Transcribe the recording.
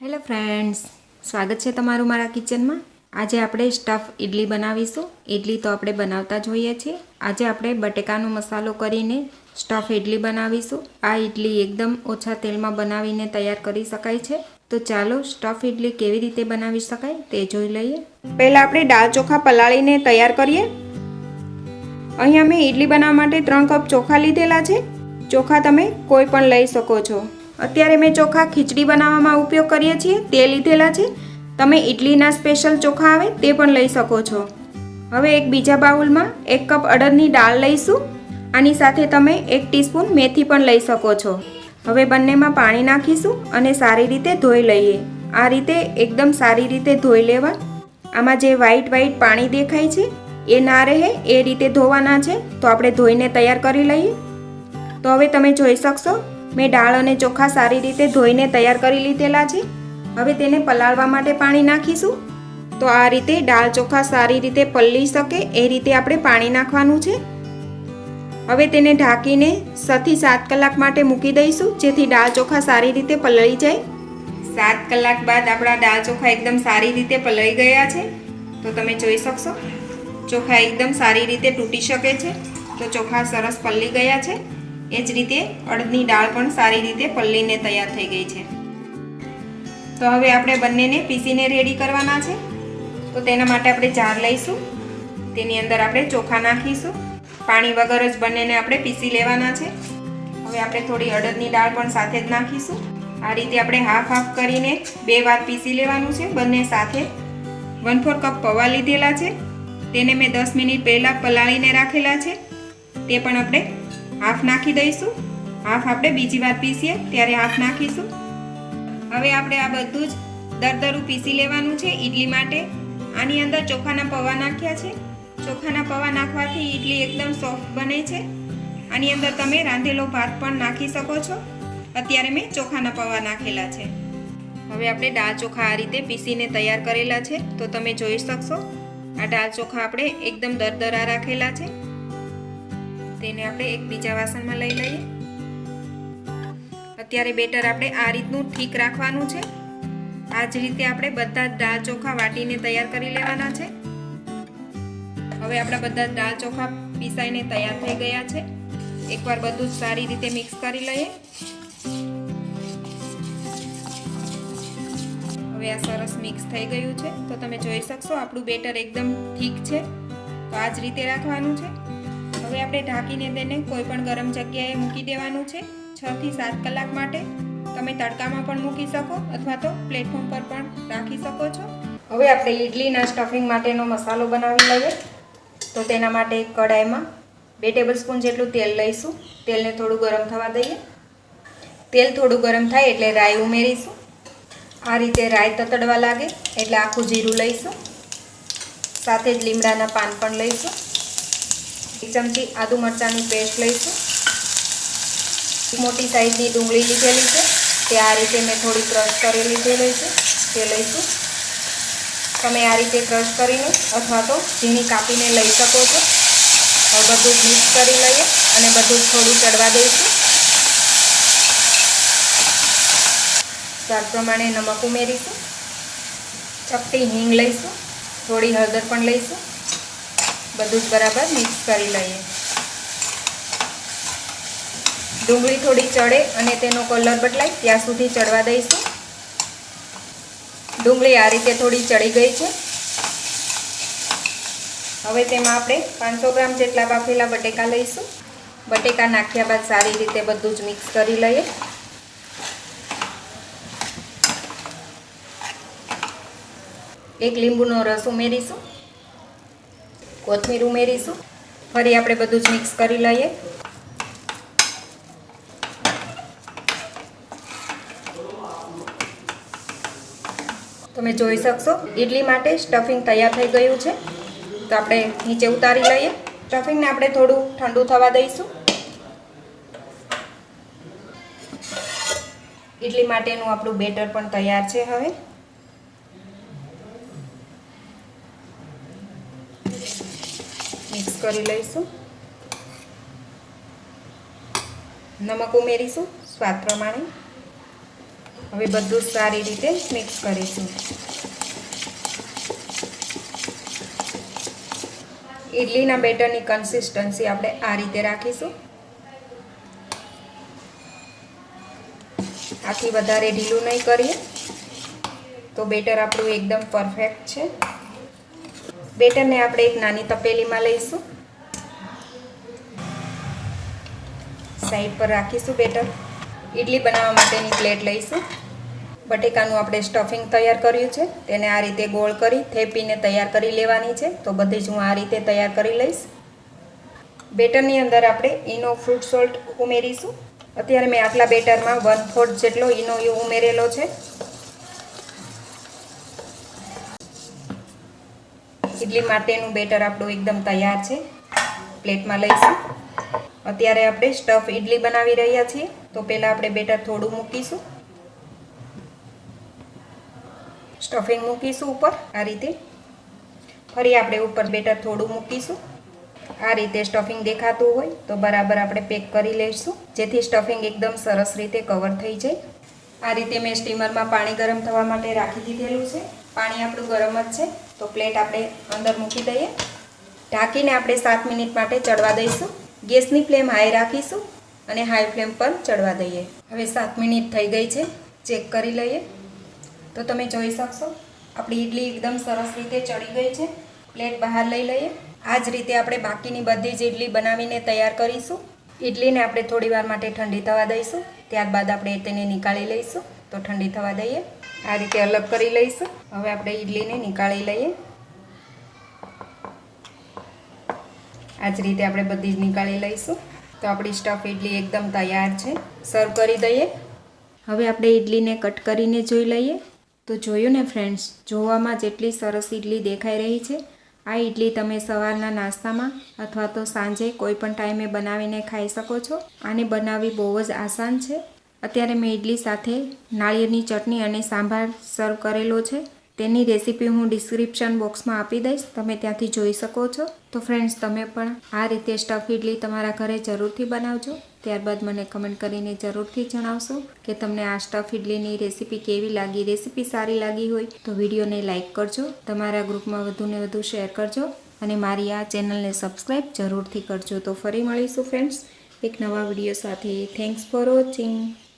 Hello friends, સ્વાગત છે તમારું મારા કિચનમાં. આજે આપણે સ્ટફ ઇડલી બનાવીશું. ઇડલી તો આપણે બનાવતા જોઈએ છીએ. આજે આપણે બટેકાનો મસાલો કરીને સ્ટફ ઇડલી બનાવીશું. આ ઇડલી એકદમ ઓછા તેલમાં બનાવીને તૈયાર કરી શકાય છે. તો ચાલો સ્ટફ ઇડલી કેવી રીતે બનાવી શકાય તે જોઈ લઈએ. પહેલાં આપણે દાળ ચોખા પલાળીને તૈયાર કરીએ. અહીંયા મેં ઇડલી બનાવવા માટે ત્રણ કપ ચોખા લીધેલા છે. ચોખા તમે કોઈ પણ લઈ શકો છો. અત્યારે મેં ચોખા ખીચડી બનાવવામાં ઉપયોગ કરીએ છીએ, તે લીધેલા છે. તમે ઇડલીના સ્પેશિયલ ચોખા આવે તે પણ લઈ શકો છો. હવે એક બીજા બાઉલમાં એક કપ અડદની દાળ લઈશું. આની સાથે તમે એક ટીસ્પૂન મેથી પણ લઈ શકો છો. હવે બંનેમાં પાણી નાખીશું અને સારી રીતે ધોઈ લઈએ. આ રીતે એકદમ સારી રીતે ધોઈ લેવા. આમાં જે વ્હાઈટ વ્હાઈટ પાણી દેખાય છે, એ ના રહે, એ રીતે ધોવાના છે. તો આપણે ધોઈને તૈયાર કરી લઈએ. તો હવે તમે જોઈ શકશો મેં દાળ અને ચોખા સારી રીતે ધોઈને તૈયાર કરી લીધેલા છે. હવે તેને પલાળવા માટે પાણી નાખીશું. તો આ રીતે દાળ ચોખા સારી રીતે પલળી શકે એ રીતે આપણે પાણી નાખવાનું છે. હવે તેને ઢાંકીને છથી સાત કલાક માટે મૂકી દઈશું, જેથી દાળ ચોખા સારી રીતે પલળી જાય. સાત કલાક બાદ આપણા દાળ ચોખા એકદમ સારી રીતે પલળી ગયા છે. તો તમે જોઈ શકશો, ચોખા એકદમ સારી રીતે તૂટી શકે છે. તો ચોખા સરસ પલળી ગયા છે. એ જ રીતે અડદની દાળ પણ સારી રીતે પલ્લીને તૈયાર થઈ ગઈ છે. તો હવે આપણે બંનેને પીસીને રેડી કરવાના છે. તો તેના માટે આપણે જાર લઈશું. તેની અંદર આપણે ચોખા નાખીશું. પાણી વગર જ બંનેને આપણે પીસી લેવાના છે. હવે આપણે થોડી અડદની દાળ પણ સાથે જ નાખીશું. આ રીતે આપણે હાફ હાફ કરીને બે વાર પીસી લેવાનું છે. બંને સાથે વન ફોર કપ પૌવા લીધેલા છે. તેને મેં દસ મિનિટ પહેલાં પલાળીને રાખેલા છે. તે પણ આપણે હાફ નાખી દઈશું. હાફ આપણે બીજી વાર પીસીએ, ત્યારે હાફ નાખીશું. હવે આપણે આ બધું જ દરદરું પીસી લેવાનું છે ઈડલી માટે. આની અંદર ચોખાના પૌવા નાખ્યા છે. ચોખાના પૌવા નાખવાથી ઈડલી એકદમ સોફ્ટ બને છે. આની અંદર તમે રાંધેલો ભાત પણ નાખી શકો છો. અત્યારે મેં ચોખાના પૌવા નાખેલા છે. હવે આપણે દાળ ચોખા આ રીતે પીસીને તૈયાર કરેલા છે. તો તમે જોઈ શકશો, આ દાળ ચોખા આપણે એકદમ દરદરા રાખેલા છે. તેને આપણે એક બીજા વાસણમાં લઈ લઈએ. અત્યારે બેટર આપણે આ રીતનું ઠીક રાખવાનું છે. આ જ રીતે આપણે બધા દાળ ચોખા વાટીને તૈયાર કરી લેવાના છે. હવે આપણા બધા દાળ ચોખા પીસાઈને તૈયાર થઈ ગયા છે. એકવાર બધું જ સારી રીતે મિક્સ કરી લઈએ. હવે આ સરસ મિક્સ થઈ ગયું છે. તો તમે જોઈ શકશો આપણું બેટર એકદમ ઠીક છે. તો આ જ રીતે રાખવાનું છે. હવે આપણે ઢાંકીને તેને કોઈ પણ ગરમ જગ્યાએ મૂકી દેવાનું છે છ થી સાત કલાક માટે. તમે તડકામાં પણ મૂકી શકો અથવા તો પ્લેટફોર્મ પર પણ રાખી શકો છો. હવે આપણે ઇડલીના સ્ટફિંગ માટેનો મસાલો બનાવી લઈએ. તો તેના માટે એક કડાઈમાં બે ટેબલસ્પૂન જેટલું તેલ લઈશું. તેલને થોડું ગરમ થવા દઈએ. તેલ થોડું ગરમ થાય એટલે રાઈ ઉમેરીશું. આ રીતે રાઈ તતડવા લાગે એટલે આખું જીરું લઈશું. સાથે જ લીમડાના પાન પણ લઈશું. એક ચમચી આદુ મરચાંની પેસ્ટ લઈશું. મોટી સાઈઝની ડુંગળી લીધેલી છે. તે આ રીતે મેં થોડી ક્રશ કરી લીધેલી છે. તે લઈશું. તમે આ રીતે ક્રશ કરીને અથવા તો ઝીણી કાપીને લઈ શકો છો. બધું મિક્સ કરી લઈએ અને બધું થોડું ચડવા દઈશું. સ્વાદ પ્રમાણે નમક ઉમેરીશું. ચપટી હિંગ લઈશું. થોડી હળદર પણ લઈશું. બધું જ બરાબર મિક્સ કરી લઈએ. ડુંગળી થોડી ચડે અને તેનો કલર બદલાય, ત્યાં સુધી ચડવા દઈશું. ડુંગળી આ રીતે થોડી ચડી ગઈ છે. હવે તેમાં આપણે પાંચસો ગ્રામ જેટલા બાફેલા બટેકા લઈશું. બટેકા નાખ્યા બાદ સારી રીતે બધું જ મિક્સ કરી લઈએ. એક લીંબુનો રસ ઉમેરીશું. કોથમીર ઉમેરીશું. ફરી આપણે બધું જ મિક્સ કરી લઈએ. તમે જોઈ શકશો ઇડલી માટે સ્ટફિંગ તૈયાર થઈ ગયું છે. તો આપણે નીચે ઉતારી લઈએ. સ્ટફિંગને આપણે થોડું ઠંડુ થવા દઈશું. ઇડલી માટેનું આપણું બેટર પણ તૈયાર છે હવે. મિક્સ કરી લઈશું. નમક ઉમેરીશું, સ્વાદ પ્રમાણે. હવે બધું સારી રીતે મિક્સ કરીશું. ઇડલીના બેટરની કન્સિસ્ટન્સી આપણે આ રીતે રાખીશું. આથી વધારે ઢીલું નહીં કરીએ. તો બેટર આપણું એકદમ પરફેક્ટ છે. બેટરને આપણે એક નાની તપેલીમાં લઈશું. સાઈડ પર રાખીશું બેટર. ઇડલી બનાવવા માટેની પ્લેટ લઈશું. બટેકાનું આપણે સ્ટફિંગ તૈયાર કર્યું છે. તેને આ રીતે ગોળ કરી થેપીને તૈયાર કરી લેવાની છે. તો બધી જ હું આ રીતે તૈયાર કરી લઈશ. બેટરની અંદર આપણે ઈનો ફ્રૂટ સોલ્ટ ઉમેરીશું. અત્યારે મેં આટલા બેટરમાં વન ફોર્થ જેટલો ઈનો ઉમેરેલો છે. ઇડલી માટેનું બેટર આપણું એકદમ તૈયાર છે. પ્લેટમાં લઈશું. અત્યારે આપણે સ્ટફ ઇડલી બનાવી રહ્યા છીએ. તો પહેલાં આપણે બેટર થોડું મૂકીશું. સ્ટફિંગ મૂકીશું ઉપર, આ રીતે. ફરી આપણે ઉપર બેટર થોડું મૂકીશું. આ રીતે સ્ટફિંગ દેખાતું હોય તો બરાબર આપણે પેક કરી લઈશું. જેથી સ્ટફિંગ એકદમ સરસ રીતે કવર થઈ જાય. આ રીતે મેં સ્ટીમરમાં પાણી ગરમ થવા માટે રાખી દીધેલું છે. પાણી આપણું ગરમ જ છે. તો પ્લેટ આપણે અંદર મૂકી દઈએ. ઢાંકીને આપણે સાત મિનિટ માટે ચડવા દઈશું. ગેસની ફ્લેમ હાઈ રાખીશું અને હાઈ ફ્લેમ પર ચડવા દઈએ. હવે સાત મિનિટ થઈ ગઈ છે. ચેક કરી લઈએ. તો તમે જોઈ શકશો, આપણી ઇડલી એકદમ સરસ રીતે ચડી ગઈ છે. પ્લેટ બહાર લઈ લઈએ. આ જ રીતે આપણે બાકીની બધી જ ઇડલી બનાવીને તૈયાર કરીશું. ઇડલીને આપણે થોડી વાર માટે ઠંડી થવા દઈશું. ત્યારબાદ આપણે તેને નીકાળી લઈશું. તો ઠંડી થવા દઈએ. આ રીતે અલગ કરી લઈશું. હવે આપણે ઇડલીને નીકાળી લઈએ. આ જ રીતે આપણે બધી જ નીકાળી લઈશું. તો આપણી સ્ટફ ઇડલી એકદમ તૈયાર છે. સર્વ કરી દઈએ. હવે આપણે ઇડલીને કટ કરીને જોઈ લઈએ. તો જોયું ને ફ્રેન્ડ્સ, જોવામાં જેટલી સરસ ઇડલી દેખાઈ રહી છે, આ ઇડલી તમે સવારના નાસ્તામાં અથવા તો સાંજે કોઈ પણ ટાઈમે બનાવીને ખાઈ શકો છો. આને બનાવવી બહુ જ આસાન છે. અત્યારે મેં ઇડલી સાથે નાળિયેરની ચટણી અને સાંભાર સર્વ કરેલો છે. તેની રેસીપી હું ડિસ્ક્રિપ્શન બોક્સમાં આપી દઈશ. તમે ત્યાંથી જોઈ શકો છો. તો ફ્રેન્ડ્સ તમે પણ આ રીતે સ્ટફ ઇડલી તમારા ઘરે જરૂરથી બનાવજો. ત્યારબાદ મને કમેન્ટ કરીને જરૂરથી જણાવશો કે તમને આ સ્ટફ ઇડલીની રેસીપી કેવી લાગી? રેસીપી સારી લાગી હોય તો વિડીયોને લાઇક કરજો. તમારા ગ્રુપમાં વધુને વધુ શેર કરજો અને મારી આ ચેનલને સબસ્ક્રાઈબ જરૂરથી કરજો. તો ફરી મળીશું ફ્રેન્ડ્સ એક નવા વીડિયો સાથે. Thanks for watching